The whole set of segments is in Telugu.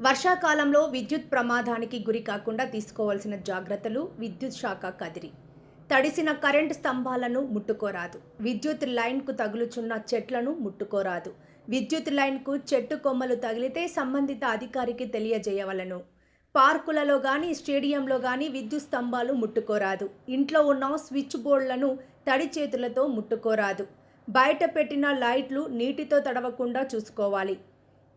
వర్షాకాలంలో విద్యుత్ ప్రమాదానికి గురి కాకుండా తీసుకోవాల్సిన జాగ్రత్తలు విద్యుత్ శాఖ కదిరి. తడిసిన కరెంటు స్తంభాలను ముట్టుకోరాదు. విద్యుత్ లైన్కు తగులుచున్న చెట్లను ముట్టుకోరాదు. విద్యుత్ లైన్కు చెట్టు కొమ్మలు తగిలితే సంబంధిత అధికారికి తెలియజేయవలను. పార్కులలో కానీ స్టేడియంలో కానీ విద్యుత్ స్తంభాలు ముట్టుకోరాదు. ఇంట్లో ఉన్న స్విచ్ బోర్డులను తడి చేతులతో ముట్టుకోరాదు. బయట పెట్టిన లైట్లు నీటితో తడవకుండా చూసుకోవాలి.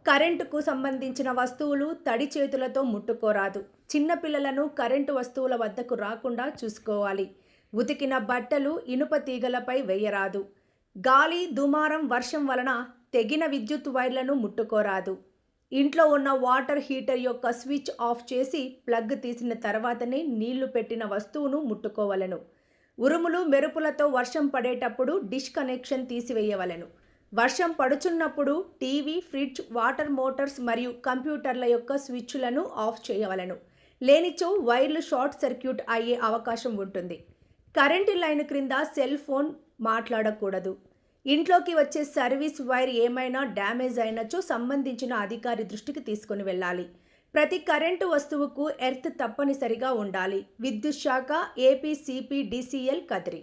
కరెంటుకు సంబంధించిన వస్తువులు తడి చేతులతో ముట్టుకోరాదు. చిన్నపిల్లలను కరెంటు వస్తువుల వద్దకు రాకుండా చూసుకోవాలి. ఉతికిన బట్టలు ఇనుప తీగలపై వేయరాదు. గాలి దుమారం వర్షం వలన తెగిన విద్యుత్ వైర్లను ముట్టుకోరాదు. ఇంట్లో ఉన్న వాటర్ హీటర్ యొక్క స్విచ్ ఆఫ్ చేసి ప్లగ్ తీసిన తర్వాతనే నీళ్ళు పెట్టిన వస్తువును ముట్టుకోవలను. ఉరుములు మెరుపులతో వర్షం పడేటప్పుడు డిష్ కనెక్షన్ తీసివేయవలెను. వర్షం పడుచున్నప్పుడు టీవీ ఫ్రిడ్జ్ వాటర్ మోటార్స్ మరియు కంప్యూటర్ల యొక్క స్విచ్లను ఆఫ్ చేయవలను. లేనిచో వైర్లు షార్ట్ సర్క్యూట్ అయ్యే అవకాశం ఉంటుంది. కరెంటు లైన్ క్రింద సెల్ ఫోన్ మాట్లాడకూడదు. ఇంట్లోకి వచ్చే సర్వీస్ వైర్ ఏమైనా డ్యామేజ్ అయినచో సంబంధించిన అధికారి దృష్టికి తీసుకుని వెళ్ళాలి. ప్రతి కరెంటు వస్తువుకు ఎర్త్ తప్పనిసరిగా ఉండాలి. విద్యుత్ శాఖ ఏపీసీపీ డిసిఎల్ కదిరి.